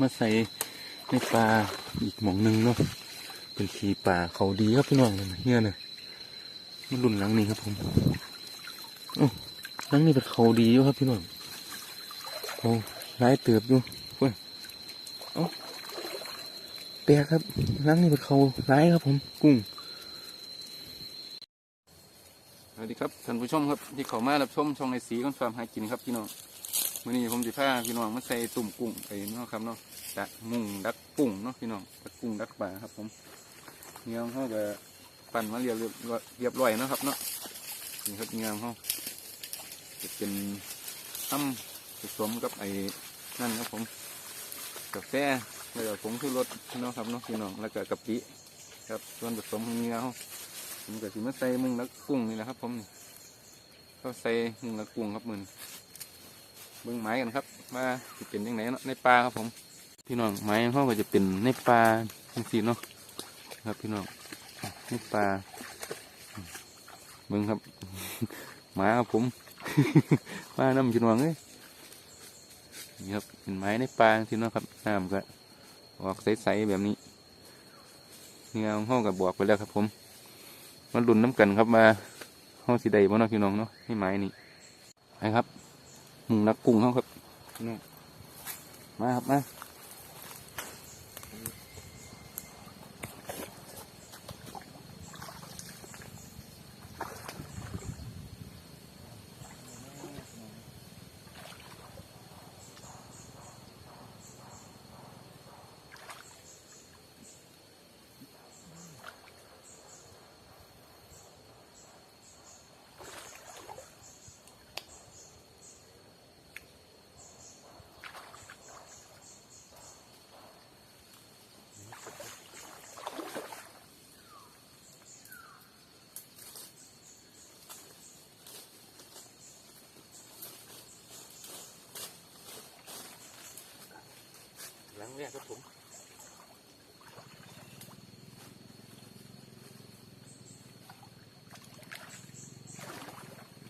มาใส่ในปลาอีกหมองหนึ่งเนาะเป็นขีปลาเขาดีครับพี่น้องเนี่ยเนี่ยมันรุ่นหลังนี้ครับผมโอ้หลังนี้เป็นเขาดีอยู่ครับพี่น้องเขาร้ายเติบอยู่เว้ยเอ้าแปลกครับหลังนี้เป็นเขาร้ายครับผมกุ้งสวัสดีครับท่านผู้ชมครับที่เขามารับชมช่องในสีของฟาร์มหากินครับพี่น้องันนี้ผมสิพาพี่น้องมาใส่ตุ่มกุ้งไปเนาะครับเนาะดักมุงดักกุ้งเนาะพี่น้องดักกุ้งดักปลาครับ ผมเงี้ยเขาก็ปั่นมาเรียบเรียบร้อยนะครับ เนาะนี่ครับเงี้ยเขาจะเป็นอ้ำผสมกับไอ้นั่นครับผมกาแฟแล้วก็ผงชูรสเนาะครับเนาะพี่น้องแล้วก็กะปิครับส่วนผสมของเงี้ยเขาผมก็สิมาใส่มุงนักกุ้งนี่แหละครับ ผมก็ใส่มุงนักกุ้งครับมือ เบิ้งไม้กันครับว่าจะเป็นยังไงเนาะในปลาครับผม พี่น้องไม้ของเขาก็จะเป็นในปลาทั้งสี่เนาะครับพี่น้องในปลาเบิ้งครับหมาครับผมมาน้ำพี่น้องเลยนี่ครับเป็นไม้ในปลาที่เนาะครับน้ำก็ออกใสๆแบบนี้เงาของเขาก็บอกไปแล้วครับผมมาลุ้นน้ำกันครับมาห้องสีใดบ้างเนาะพี่น้องเนาะให้ไม้นี่ไปครับ หมุงนักกุ้งเขาครับพี่น้องมาครับมา หลังแรกครับผม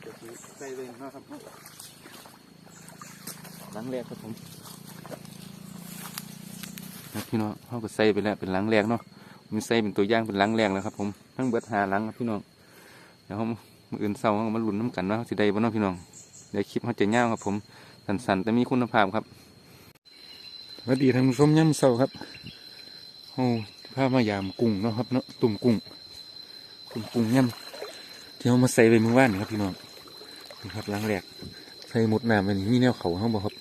ก็คือใส่เลยนะครับหลังแรกครับผมครับพี่น้องเขาก็ใส่ไปแล้วเป็นหลังแรกเนาะมีใส่เป็นตัวอย่างเป็นหลังแรกแล้วครับ ผมทั้งเบิดหาหลังครับพี่น้องเดี๋ยวเขามืออื่นเศร้าเขาก็มาลุ้นน้ำกันว่าเขาสิได้บ่เนาะพี่น้องเดี๋ยวคลิปเขาจะยาวครับผม สั้นๆแต่มีคุณภาพครับส วัสดีท่านผู้ชมย่ำเสาครับโอ้พามายามกุ้งเนาะครับเนาะตุ่มกุ้งตุ่มกุ้งย่ำที่เอามาใส่ไปเมื่อวานนี่ครับพี่น้องนี่ครับล้างแรกใส่หมดน้ำอันนี้มีแนวเขาเขาบอกครับ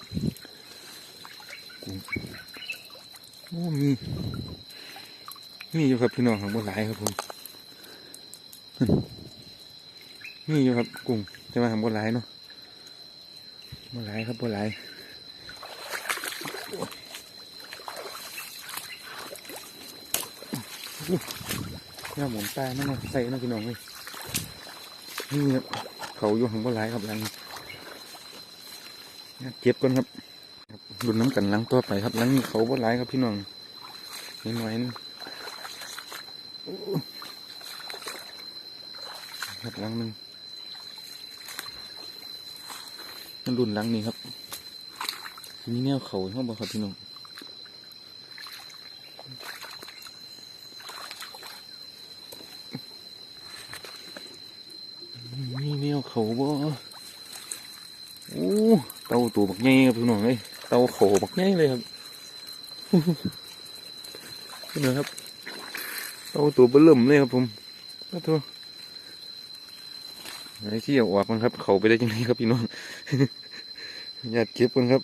กุ้งโอ้มีมีอยู่ครับพี่น้องของบนหลายครับผมมีอยู่ครับกุ้งจะมาทำบนหลายเนาะบนหลายครับบนหลายย่าหมุนตายนั่นนะใส่นะพี่น้องเลยนี่เขาอยู่ของบ่หลายครับหลังเนี่ยเก็บก่อนครับดุนน้ำกันหลังตัวไปครับหลังนี้เขาบ่หลายครับพี่น้องนิดหน่อยนึงโอ้ครับหลังหนึงมันรุนหลังนี้ครับมีแนวเขาเข้าบ่ครับพี่น้อง นี่แนว เขาบ่โอ้เต่าตัวบักใหญ่ครับพี่น้องเอ้ยเต่าเขาบักใหญ่เลยครับนี่นะครับเต่าตัวเบิ่มเลยครับผมขอโทษไอ้ที่เอาออกมันครับ เขาไปได้ยังไงครับพี่น้องอย่าเก็บกันครับ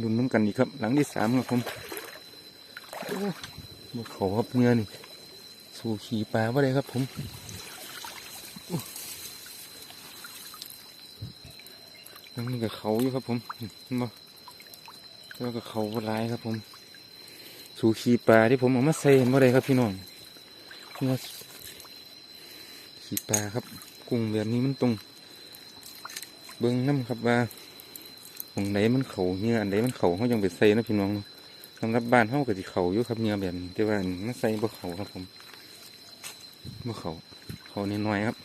ดุนน้ำกันอีกครับ หลังที่สามครับผมโอ้บ่เขาครับเมื่อนี่ สู่ขี่ปลาว่าได้ครับผม นั่นนี่กับเขาอยู่ครับผมเห็นบ่แล้วก็เขาร้ายครับผม สู่ขีปลาที่ผมเอามาใส่เมื่อไรครับพี่น้องนี่ว่าขีปลาครับ กุ้งแบบนี้มันตรง เบิ้งน้ำครับว่าของไหนมันเขาเนื้ออันไหนมันเขาเขายังไปใส่นะพี่น้องสำหรับบ้านเขาก็จะเขาอยู่ครับเนื้อแบบนี้แต่ว่ามันใส่บ่เขาครับผมบ่เขาเขาน้อยๆครับ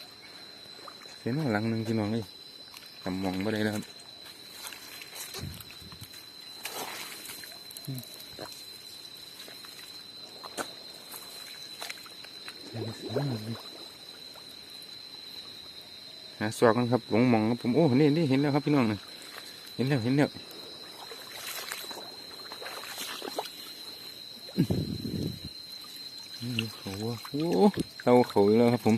เส้นหลังหนึ่งพี่น้องเลย จำมองไม่ได้แล้วครับหาสวกันครับหลงมองครับผมโอ้นี่นี่เห็นแล้วครับพี่น้องนะเห็นแล้วเห็นแล้วเขาโอ้เตาเขาอีกแล้วครับผม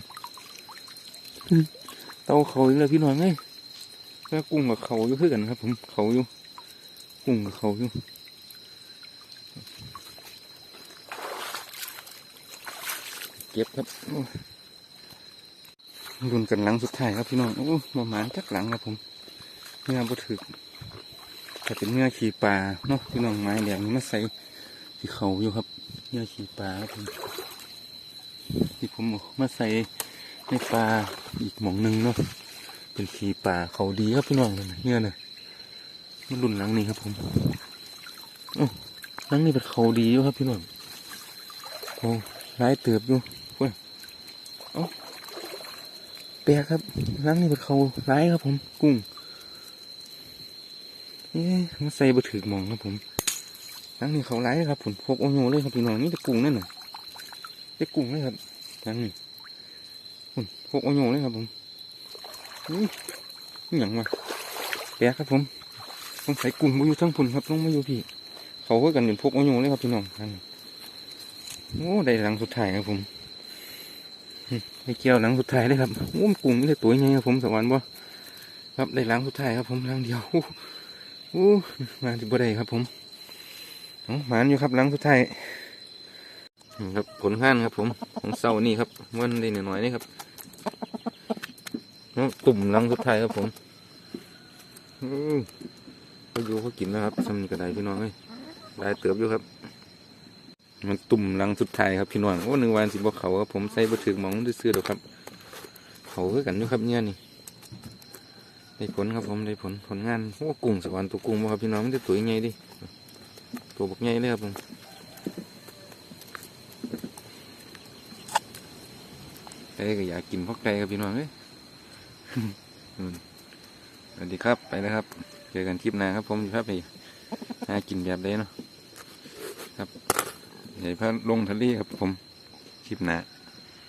เตาเขาอีกแล้วพี่น้องเอ้ ยแม่กุ้งกับเขาอยู่คือกันครับ ผมเขาอยู่กุ้งกับเขาอยู่เก็บครับรุนกันหลังสุดท้ายครับพี่น้องโอ้ประมาณจักหลังครับผมเมื่อบ่ถึกแต่เป็นเมื่อขี่ปลาเนาะพี่น้องไม้แหลมนี่มาใส่ที่เขาอยู่ครับเมื่อขี่ปลาครับผมที่ผมเอามาใส่ในปลาอีกหม่องหนึ่งเนาะ เป็นขีปลาเขาดีครับพี่น้องเนี่ยเนี่ยนะมันรุนหลังนี้ครับผมโอ้หลังนี้เป็นเขาดีอยู่ครับพี่น้องโอ้ร้ายเติบอยู่เว้ยเอ้าแปลกครับหลังนี้เป็นเขาร้ายครับผม กุ้งเอ๊ะมาใส่บะถือมองครับผมหลังนี้เขาร้ายครับผมพกโอโยเลยครับพี่น้องนี่แต่กุ้งนั่นน่ะได้กุ้งเลยครับหลังนี้พกโอโยเลยครับผม นี่อหย่างวะแปลกครับผมต้องใส่กุ้งมาอยู่ทั้งพุ่นครับลงมาอยู่พี่ เขาก็กันเป็นพวกโอโยเลยครับพี่น้องหลังนี้โอ้ได้หลังสุดท้ายครับผมไม่เกี่ยวหลังสุดท้ายเลยครับโอ้มนกุ้งนี่เลยตัวใหญ่ครับผมสวรรค์บ่ครับได้หลังสุดท้ายครับผมหลังเดียวโอ้มาที่บ่ได้ครับผมหมานอยู่ครับหลังสุดท้ายนี่ครับผลงานครับผมของเสานี่ครับมันได้หน่อยๆนี่ครับ ตุ่มลังสุดท้ายครับผมอือเขาอยู่เขากินนะครับซ้ำนี่ก็ไดพี่น้องเอ้ยได้เติบอยู่ครับ มันตุ่มลังสุดท้ายครับพี่น้องโอ้หนึ่งวันสิบ่เขาครับผมใส่บ่ถึงหมองซื้อๆดอกครับ เขาคือกันอยู่ครับเนี่ยนี่ได้ผลครับผมได้ผลผลงานโอ้กุ้งสวรรค์ตัวกุ้งบ่ครับพี่น้องมันจะตัวใหญ่ดิตัวบกใหญ่เลยครับผมไก่ก็อยากกินพอกไก่ครับพี่น้องเอ้ยอืม สวัสดีครับไปแล้วครับ เจอกันคลิปหน้าครับ ผมสิพาไปหากินแบบใดเนาะครับใหญ่พาลงทะเลครับผมคลิปหน้า